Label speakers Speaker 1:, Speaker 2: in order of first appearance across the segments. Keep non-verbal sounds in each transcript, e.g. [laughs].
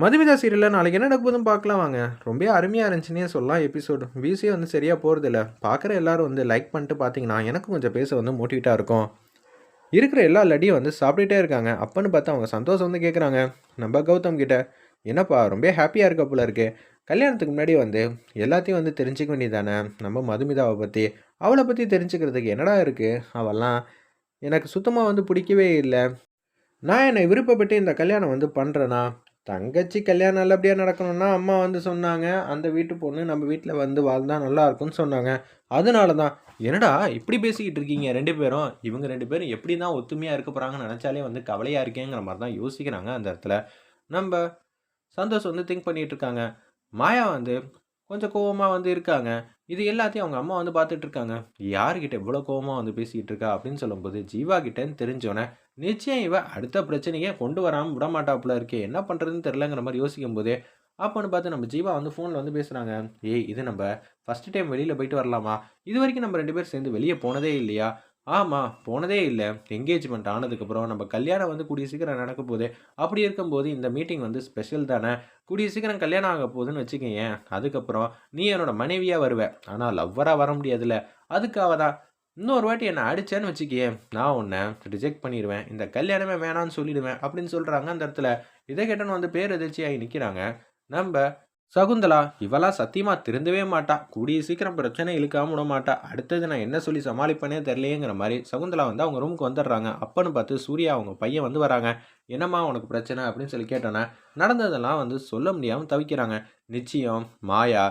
Speaker 1: மதுமிதா சீரியலில் நாளைக்கு என்ன நடக்குதுன்னு பார்க்கலாம் வாங்க. ரொம்ப அருமையாக இருந்துச்சுன்னே சொல்லலாம் எபிசோடு விசியே வந்து சரியாக போகிறதில்ல பார்க்குற எல்லாரும் வந்து லைக் பண்ணிட்டு பார்த்தீங்கன்னா எனக்கும் கொஞ்சம் பேச வந்து மோட்டிவேட்டாக இருக்கும். இருக்கிற எல்லா லடியும் வந்து சாப்பிட்டுட்டே இருக்காங்க. அப்பன்னு பார்த்து அவங்க சந்தோஷம் வந்து கேட்குறாங்க நம்ம கௌதம் கிட்ட என்னப்பா ரொம்ப ஹாப்பியாக இருக்க போல இருக்கு. கல்யாணத்துக்கு முன்னாடி வந்து எல்லாத்தையும் வந்து தெரிஞ்சுக்க வேண்டியதானே நம்ம மதுமிதாவை பற்றி அவளை பற்றி தெரிஞ்சுக்கிறதுக்கு என்னடா இருக்குது அவெல்லாம் எனக்கு சுத்தமாக வந்து பிடிக்கவே இல்லை. நான் என்னை விருப்பப்பட்டு இந்த கல்யாணம் வந்து பண்ணுறேன்னா தங்கச்சி கல்யாணம் நல்லபடியாக நடக்கணும்னா அம்மா வந்து சொன்னாங்க அந்த வீட்டு பொண்ணு நம்ம வீட்டில் வந்து வாழ்ந்தா நல்லா இருக்கும்னு சொன்னாங்க. அதனால தான் என்னடா இப்படி பேசிக்கிட்டு இருக்கீங்க? ரெண்டு பேரும் இவங்க ரெண்டு பேரும் எப்படி தான் ஒத்துமையாக இருக்க போகிறாங்கன்னு நினச்சாலே வந்து கவலையாக இருக்கேங்கிற மாதிரி தான் யோசிக்கிறாங்க அந்த இடத்துல. நம்ம சந்தோஷ் வந்து திங்க் பண்ணிகிட்டு இருக்காங்க. மாயா வந்து கொஞ்சம் கோவமாக வந்து இருக்காங்க. இது எல்லாத்தையும் அவங்க அம்மா வந்து பார்த்துட்டு இருக்காங்க. யார்கிட்ட இவ்வளோ கோவமாக வந்து பேசிக்கிட்டு இருக்கா? அப்படின்னு சொல்லும்போது ஜீவா கிட்டேன்னு தெரிஞ்சோன்னே நிச்சயம் இவ அடுத்த பிரச்சனையே கொண்டு வராமல் விட மாட்டாப்புல இருக்கே என்ன பண்ணுறதுன்னு தெரிலங்கிற மாதிரி யோசிக்கும் போதே அப்போன்னு பார்த்து நம்ம ஜீவா வந்து ஃபோனில் வந்து பேசுகிறாங்க ஏய் இது நம்ம ஃபஸ்ட் டைம் வெளியில் போயிட்டு வரலாமா? இது வரைக்கும் நம்ம ரெண்டு பேரும் சேர்ந்து வெளியே போனதே இல்லையா? ஆமாம் போனதே இல்லை. என்கேஜ்மெண்ட் ஆனதுக்கப்புறம் நம்ம கல்யாணம் வந்து கூடிய சீக்கிரம் நடக்க போகுது. அப்படி இருக்கும்போது இந்த மீட்டிங் வந்து ஸ்பெஷல் தானே? கூடிய சீக்கிரம் கல்யாணம் ஆக போகுதுன்னு வச்சுக்கோங்க அதுக்கப்புறம் நீ என்னோட மனைவியாக வருவேன் ஆனால் லவ்வராக வர முடியாதுல்ல. அதுக்காக தான் இன்னொரு வாட்டி என்னை அடித்தேன்னு வச்சுக்கியே நான் உன்னை ரிஜெக்ட் பண்ணிடுவேன். இந்த கல்யாணமே வேணான்னு சொல்லிடுவேன் அப்படின்னு சொல்கிறாங்க அந்த இடத்துல. இதை கேட்டன்னு வந்து பேர் எதிர்ச்சியாகி நிற்கிறாங்க நம்ம சகுந்தலா இவளா சத்தியமாக திருந்தவே மாட்டா. கூடிய சீக்கிரம் பிரச்சனை இழுக்காம விட மாட்டா. அடுத்தது நான் என்ன சொல்லி சமாளிப்பேனே தெரியலையேங்கிற மாதிரி சகுந்தலா வந்து அவங்க ரூமுக்கு வந்துடுறாங்க. அப்பன்னு பார்த்து சூர்யா அவங்க பையன் வந்து வராங்க. என்னம்மா உனக்கு பிரச்சனை அப்படின்னு சொல்லி கேட்டோன்னே நடந்ததெல்லாம் வந்து சொல்ல முடியாமல் தவிக்கிறாங்க. நிச்சயம் மாயா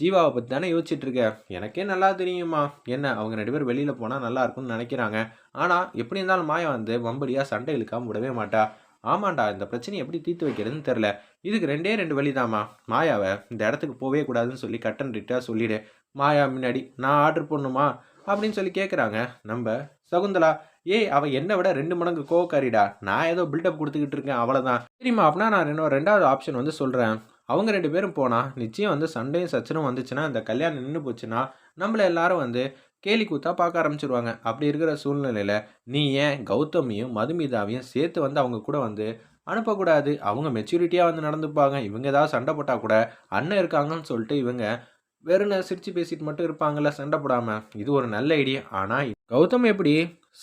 Speaker 1: ஜீவாவை பற்றி தானே யோசிச்சுட்டு இருக்க. எனக்கே நல்லா தெரியுமா என்ன அவங்க ரெண்டு பேரும் வெளியில் போனால் நல்லா இருக்கும்னு நினைக்கிறாங்க. ஆனால் எப்படி இருந்தாலும் மாயா வந்து வம்படியாக சண்டை இழுக்காமல் விடவே மாட்டா. ஆமாண்டா இந்த பிரச்சனையை எப்படி தீர்த்து வைக்கிறதுன்னு தெரில இதுக்கு ரெண்டே ரெண்டு வழிதாம்மா. மாயாவை இந்த இடத்துக்கு போவே கூடாதுன்னு சொல்லி கட்டன் ரிட்டாக சொல்லிடு. மாயா முன்னாடி நான் ஆர்டர் பண்ணுமா அப்படின்னு சொல்லி கேட்குறாங்க நம்ம சகுந்தலா ஏய் அவள் என்னை விட ரெண்டு மடங்கு கோவக்காரிடா. நான் ஏதோ பில்டப் கொடுத்துக்கிட்டு இருக்கேன் அவ்வளோதான் சரிம்மா அப்படின்னா நான் இன்னும் ரெண்டாவது ஆப்ஷன் வந்து சொல்கிறேன் அவங்க ரெண்டு பேரும் போனால் நிச்சயம் வந்து சண்டையும் சச்சனும் வந்துச்சுன்னா அந்த கல்யாணம் நின்று போச்சுன்னா நம்மளை எல்லாரும் வந்து கேலி கூத்தா பார்க்க ஆரம்பிச்சிருவாங்க. அப்படி இருக்கிற சூழ்நிலையில் நீ ஏன் கௌதமியும் மதுமிதாவையும் சேர்த்து வந்து அவங்க கூட வந்து அனுப்பக்கூடாது? அவங்க மெச்சூரிட்டியாக வந்து நடந்துப்பாங்க. இவங்க ஏதாவது சண்டை போட்டால் கூட அண்ணன் இருக்காங்கன்னு சொல்லிட்டு இவங்க வெறும் சிரித்து பேசிட்டு மட்டும் இருப்பாங்கள்ல சண்டை போடாமல் இது ஒரு நல்ல ஐடியா. ஆனால் கௌதம் எப்படி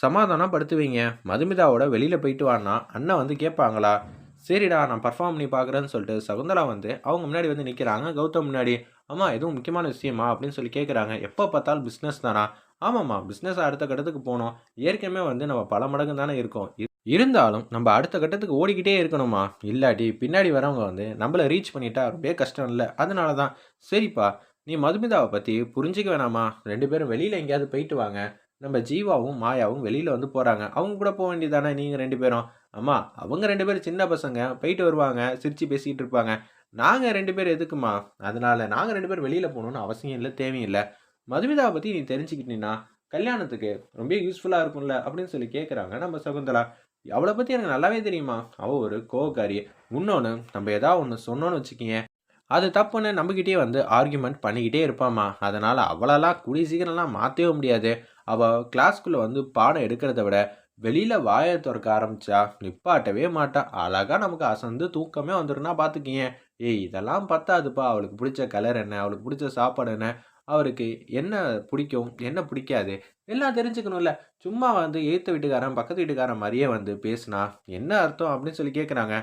Speaker 1: சமாதானம் படுத்துவீங்க மதுமிதாவோட வெளியில் போயிட்டு வானா அண்ணன் வந்து கேட்பாங்களா? சரிடா நான் பர்ஃபார்ம் பண்ணி பார்க்குறேன்னு சொல்லிட்டு சகுந்தலா வந்து அவங்க முன்னாடி வந்து நிற்கிறாங்க கௌதம் முன்னாடி அம்மா எதுவும் முக்கியமான விஷயமா? அப்படின்னு சொல்லி கேட்குறாங்க எப்போ பார்த்தாலும் பிஸ்னஸ் தானா? ஆமாம்மா பிஸ்னஸ் அடுத்த கட்டத்துக்கு போனோம் ஏற்கனவே வந்து நம்ம பல மடங்கு தானே இருக்கோம். இருந்தாலும் நம்ம அடுத்த கட்டத்துக்கு ஓடிக்கிட்டே இருக்கணுமா இல்லாட்டி பின்னாடி வரவங்க வந்து நம்மளை ரீச் பண்ணிட்டா ரொம்ப கஷ்டம் இல்லை. அதனால தான் சரிப்பா நீ மதுமிதாவை பற்றி புரிஞ்சிக்க வேணாமா ரெண்டு பேரும் வெளியில் எங்கேயாவது போயிட்டு வாங்க. நம்ம ஜீவாவும் மாயாவும் வெளியில் வந்து போகிறாங்க அவங்க கூட போக வேண்டியதானே நீங்கள் ரெண்டு பேரும். அம்மா அவங்க ரெண்டு பேரும் சின்ன பசங்க. போயிட்டு வருவாங்க. சிரித்து பேசிக்கிட்டு இருப்பாங்க. நாங்கள் ரெண்டு பேர் எதுக்குமா? அதனால் நாங்கள் ரெண்டு பேரும் வெளியில் போகணுன்னு அவசியம் இல்லை தேவையில்லை மதுமிதாவை பற்றி நீ தெரிஞ்சுக்கிட்டீங்கன்னா கல்யாணத்துக்கு ரொம்ப யூஸ்ஃபுல்லாக இருக்கும்ல அப்படின்னு சொல்லி கேட்குறாங்க நம்ம சகுந்தலா. அவளை பற்றி எனக்கு நல்லாவே தெரியுமா? அவள் ஒரு கோகாரி இன்னொன்று நம்ம ஏதாவது ஒன்று சொன்னோன்னு வச்சுக்கிங்க அது தப்புன்னு நம்மக்கிட்டே வந்து ஆர்கியூமெண்ட் பண்ணிக்கிட்டே இருப்பாம்மா. அதனால் அவளெல்லாம் கூடிய சீக்கிரம்லாம் மாற்றவே முடியாது. அவள் கிளாஸ்க்குள்ளே வந்து பாடம் எடுக்கிறத விட வெளியில் வாயை திறக்க ஆரம்பிச்சா நிப்பாட்டவே மாட்டா. அழகா நமக்கு அசந்து தூக்கமே வந்துருன்னா பார்த்துக்கிங்க ஏய் இதெல்லாம் பத்தாதுப்பா. அவளுக்கு பிடிச்ச கலர் என்ன? அவளுக்கு பிடிச்ச சாப்பாடு என்ன? அவருக்கு என்ன பிடிக்கும்? என்ன பிடிக்காது? எல்லாம் தெரிஞ்சுக்கணும்ல. சும்மா வந்து எய்த்த வீட்டுக்காரன் பக்கத்து வீட்டுக்காரன் மாதிரியே வந்து பேசுனா என்ன அர்த்தம் அப்படின்னு சொல்லி கேட்குறாங்க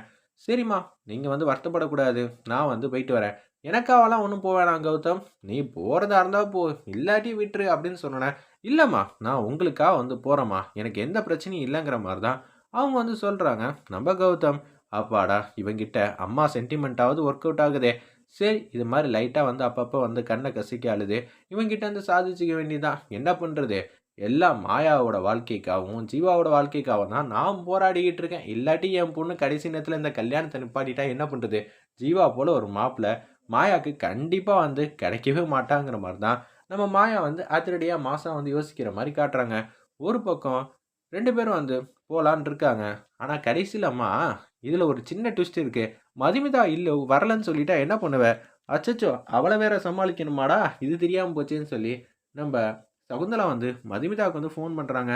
Speaker 1: சரிம்மா நீங்கள் வந்து வருத்தப்படக்கூடாது. நான் வந்து போயிட்டு வரேன். எனக்காவெல்லாம் ஒன்றும் போவேணாம் கௌதம். நீ போகிறதா இருந்தால் போ. இல்லாட்டி விட்டுரு அப்படின்னு சொன்னேன் இல்லைம்மா நான் உங்களுக்காக வந்து போகிறேம்மா எனக்கு எந்த பிரச்சனையும் இல்லைங்கிற மாதிரி தான் அவங்க வந்து சொல்கிறாங்க நம்ம கௌதம் அப்பாடா இவங்கிட்ட அம்மா சென்டிமெண்ட்டாவது ஒர்க் அவுட் ஆகுதே. சரி இது மாதிரி லைட்டாக வந்து அப்பப்போ வந்து கண்ணை கசிக்க அழுது. இவங்கிட்ட வந்து சாதிச்சிக்க வேண்டியதான் என்ன பண்ணுறது எல்லாம் மாயாவோட வாழ்க்கைக்காகவும் ஜீவாவோட வாழ்க்கைக்காகவும் தான் நான் போராடிக்கிட்டு இருக்கேன். இல்லாட்டி என் பொண்ணு கடைசி நேரத்தில் இந்த கல்யாணத்தை நிப்பாட்டிட்டா என்ன பண்ணுறது ஜீவா போல் ஒரு மாப்பிள்ளை மாயாவுக்கு கண்டிப்பாக வந்து கிடைக்கவே மாட்டாங்கிற மாதிரி தான் நம்ம மாயா வந்து அதிரடியாக மாசா வந்து யோசிக்கிற மாதிரி காட்டுறாங்க. ஒரு பக்கம் ரெண்டு பேரும் வந்து போகலான் இருக்காங்க. ஆனால் கடைசியில் அம்மா இதில் ஒரு சின்ன ட்விஸ்ட் இருக்குது மதுமிதா இல்லை வரலன்னு சொல்லிட்டா என்ன பண்ணுவேன் அச்சச்சோ அவளை வேற சமாளிக்கணுமாடா? இது தெரியாமல் போச்சேன்னு சொல்லி நம்ம சகுந்தலா வந்து மதுமிதாவுக்கு வந்து ஃபோன் பண்ணுறாங்க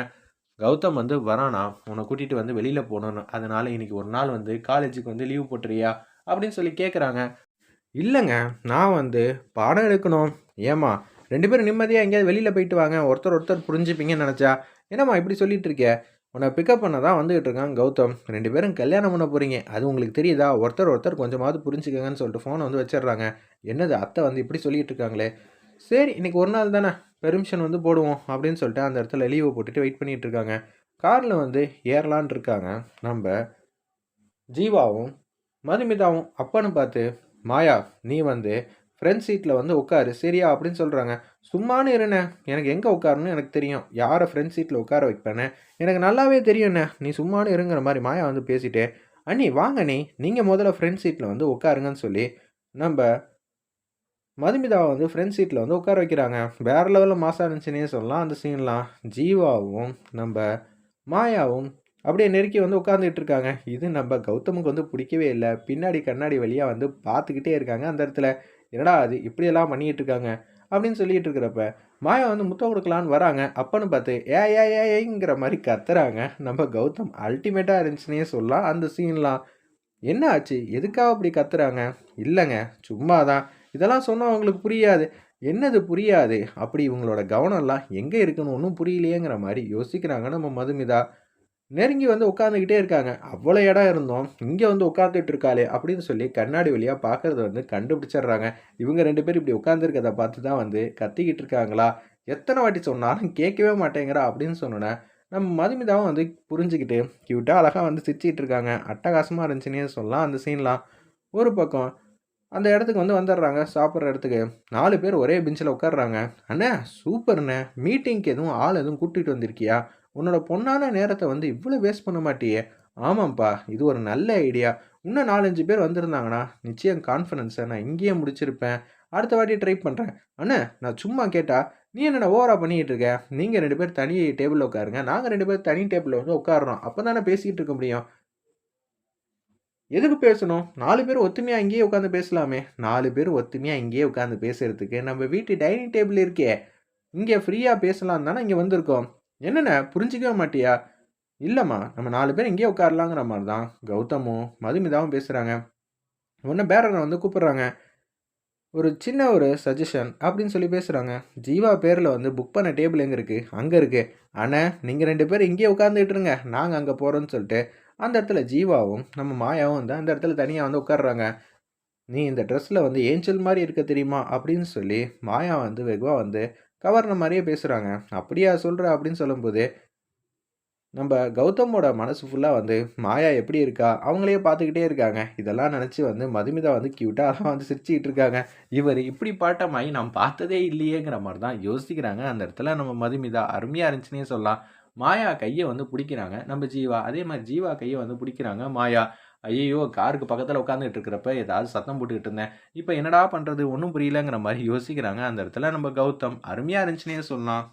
Speaker 1: கௌதம் வந்து வரானா உன்னை கூட்டிகிட்டு வந்து வெளியில் போகணுன்னு அதனால் இன்னைக்கு ஒரு நாள் வந்து காலேஜுக்கு வந்து லீவ் போட்டுறியா? அப்படின்னு சொல்லி கேட்குறாங்க இல்லைங்க நான் வந்து பாடம் எடுக்கணும். ஏம்மா ரெண்டு பேரும் நிம்மதியாக எங்கேயாவது வெளியில் போயிட்டு வாங்க. ஒருத்தர் ஒருத்தர் புரிஞ்சுப்பீங்கன்னு நினச்சா என்னம்மா இப்படி சொல்லிட்டு இருக்கே உன்னை பிக்கப் பண்ண தான் வந்துகிட்டு இருக்கான் கௌதம். ரெண்டு பேரும் கல்யாணம் பண்ண போகிறீங்க அது உங்களுக்கு தெரியுதா? ஒருத்தர் ஒருத்தர் கொஞ்சமாவது புரிஞ்சுக்கங்கன்னு சொல்லிட்டு ஃபோனை வந்து வச்சிடுறாங்க. என்னது அத்தை வந்து இப்படி சொல்லிட்டு இருக்காங்களே? சரி இன்னைக்கு ஒரு நாள் தானே. பெர்மிஷன் வந்து போடுவோம் அப்படின்னு சொல்லிட்டு அந்த இடத்துல லீவை போட்டுட்டு வெயிட் பண்ணிகிட்டு இருக்காங்க. காரில் வந்து ஏறலான் இருக்காங்க. நம்ம ஜீவாவும் மதுமிதாவும் அப்பன்னு பார்த்து மாயா நீ வந்து ஃப்ரண்ட் சீட்டில் வந்து உட்காரு. சரியா? அப்படின்னு சொல்கிறாங்க சும்மானு இருண்ணே. எனக்கு எங்கே உட்காருன்னு எனக்கு தெரியும். யாரை ஃப்ரண்ட் சீட்டில் உட்கார வைப்பேன்னு? எனக்கு நல்லாவே தெரியும்ண்ணே. நீ சும்மானு இருங்கிற மாதிரி மாயா வந்து பேசிட்டே அண்ணி வாங்க நீ நீங்கள் முதல்ல ஃப்ரண்ட் சீட்டில் வந்து உட்காருங்கன்னு சொல்லி நம்ம மதுமிதாவை வந்து ஃப்ரெண்ட் சீட்டில் வந்து உட்கார வைக்கிறாங்க. வேறு லெவலில் மாசா இருந்துச்சுன்னே சொல்லலாம். அந்த சீன்லாம் ஜீவாவும் நம்ம மாயாவும் அப்படியே நெருக்கி வந்து உட்காந்துக்கிட்டு இருக்காங்க. இது நம்ம கௌதமுக்கு வந்து பிடிக்கவே இல்லை. பின்னாடி கண்ணாடி வழியாக வந்து பார்த்துக்கிட்டே இருக்காங்க அந்த இடத்துல. என்னடா அது இப்படியெல்லாம் பண்ணிக்கிட்டு இருக்காங்க அப்படின்னு சொல்லிட்டு இருக்கிறப்ப மாயா வந்து முத்தம் கொடுக்கலான்னு வராங்க. அப்பன்னு பார்த்து ஏ ஏ ஏ ஏங்கிற மாதிரி கத்துறாங்க. நம்ம கௌதம் அல்டிமேட்டாக இருந்துச்சுன்னே சொல்லலாம் அந்த சீன்லாம் என்ன ஆச்சு? எதுக்காக அப்படி கத்துறாங்க? இல்லைங்க சும்மா தான் இதெல்லாம் சொன்னால் அவங்களுக்கு புரியாது. என்னது புரியாது? அப்படி இவங்களோட கவனம்லாம் எங்கே இருக்குன்னு ஒன்றும் புரியலையேங்கிற மாதிரி யோசிக்கிறாங்க நம்ம மதுமிதா. நெருங்கி வந்து உட்காந்துக்கிட்டே இருக்காங்க. அவ்வளோ இடம் இருந்தோம். இங்கே வந்து உட்காந்துட்டு இருக்காளே அப்படின்னு சொல்லி கண்ணாடி வழியாக பார்க்கறத வந்து கண்டுபிடிச்சிடுறாங்க. இவங்க ரெண்டு பேரும் இப்படி உட்காந்துருக்கதை பார்த்து தான் வந்து கத்திக்கிட்டு இருக்காங்களா? எத்தனை வாட்டி சொன்னாலும் கேட்கவே மாட்டேங்கிறா அப்படின்னு சொன்னோன்னே நம்ம மதுமிதாவும் வந்து புரிஞ்சுக்கிட்டு கியூட்டாக அழகாக வந்து சிரிச்சிக்கிட்டு இருக்காங்க. அட்டகாசமாக இருந்துச்சுன்னே சொல்லலாம் அந்த சீன்லாம். ஒரு பக்கம் அந்த இடத்துக்கு வந்து வந்துடுறாங்க. சாப்பிட்ற இடத்துக்கு நாலு பேர் ஒரே பெஞ்சில் உட்காடுறாங்க அண்ணே சூப்பர்ண்ணே. மீட்டிங்க்கு எதுவும் ஆள் எதுவும் கூட்டிகிட்டு வந்திருக்கியா? உன்னோட பொண்ணான நேரத்தை வந்து இவ்வளோ வேஸ்ட் பண்ண மாட்டியே. ஆமாம்ப்பா இது ஒரு நல்ல ஐடியா இன்னும் நாலஞ்சு பேர் வந்திருந்தாங்கன்னா நிச்சயம் கான்ஃபிடன்ஸை நான் இங்கேயே முடிச்சிருப்பேன். அடுத்த வாட்டி ட்ரை பண்ணுறேன் அண்ணே நான் சும்மா கேட்டால் நீ என்னென்ன ஓவரா பண்ணிக்கிட்டு இருக்க? நீங்கள் ரெண்டு பேர் தனி டேபிளில் உட்காருங்க. நாங்கள் ரெண்டு பேர் தனி டேபிளில் வந்து உட்காடுறோம் அப்போ தானே பேசிக்கிட்டு இருக்க முடியும்? எதுக்கு பேசணும்? நாலு பேர் ஒத்துமையாக இங்கேயே உட்காந்து பேசலாமே. நாலு பேர் ஒத்துமையாக இங்கேயே உட்காந்து பேசுறதுக்கு நம்ம வீட்டு டைனிங் டேபிள் இருக்கே. இங்கே ஃப்ரீயாக பேசலாம் தானே இங்கே வந்திருக்கோம். என்னண்ணே புரிஞ்சிக்கவே மாட்டியா? இல்லைம்மா நம்ம நாலு பேர் இங்கேயே உட்காரலாங்கிற மாதிரி தான் கௌதமும் மதுமிதாவும் பேசுகிறாங்க உடனே பேரரை வந்து கூப்பிட்றாங்க. ஒரு சின்ன ஒரு சஜஷன் அப்படின்னு சொல்லி பேசுகிறாங்க ஜீவா பேரில் வந்து புக் பண்ண டேபிள் எங்கே இருக்குது அங்கே இருக்குது ஆனால் நீங்கள் ரெண்டு பேர் இங்கேயே உட்காந்துட்டு இருங்க. நாங்கள் அங்கே போகிறோன்னு சொல்லிட்டு அந்த இடத்துல ஜீவாவும் நம்ம மாயாவும் வந்து அந்த இடத்துல தனியாக வந்து உட்காடுறாங்க நீ இந்த ட்ரெஸ்ஸில் வந்து ஏஞ்சல் மாதிரி இருக்க தெரியுமா? அப்படின்னு சொல்லி மாயா வந்து வெகுவாக வந்து கவர்ன மாதிரியே பேசுகிறாங்க அப்படியா சொல்கிற அப்படின்னு சொல்லும்போது நம்ம கௌதமோட மனசு ஃபுல்லாக வந்து மாயா எப்படி இருக்கா? அவங்களையே பார்த்துக்கிட்டே இருக்காங்க. இதெல்லாம் நினச்சி வந்து மதுமிதா வந்து க்யூட்டாக [laughs] வந்து சிரிச்சுக்கிட்டு இருக்காங்க. இவர் இப்படி பாட்டமாயி நான் பார்த்ததே இல்லையேங்கிற மாதிரி தான் யோசிக்கிறாங்க. அந்த இடத்துல நம்ம மதுமிதா அருமையாக இருந்துச்சுன்னே சொல்லலாம். மாயா கையை வந்து பிடிக்கிறாங்க. நம்ம ஜீவா அதே மாதிரி ஜீவா கையை வந்து பிடிக்கிறாங்க. மாயா ஐயோ காருக்கு பக்கத்தில் உட்காந்துட்டு இருக்கிறப்ப ஏதாவது சத்தம் போட்டுக்கிட்டு இருந்தேன் இப்போ என்னடா பண்ணுறது ஒன்றும் புரியலங்கிற மாதிரி யோசிக்கிறாங்க. அந்த இடத்துல நம்ம கௌதம். அருமையாக இருந்துச்சுனே சொல்லலாம்.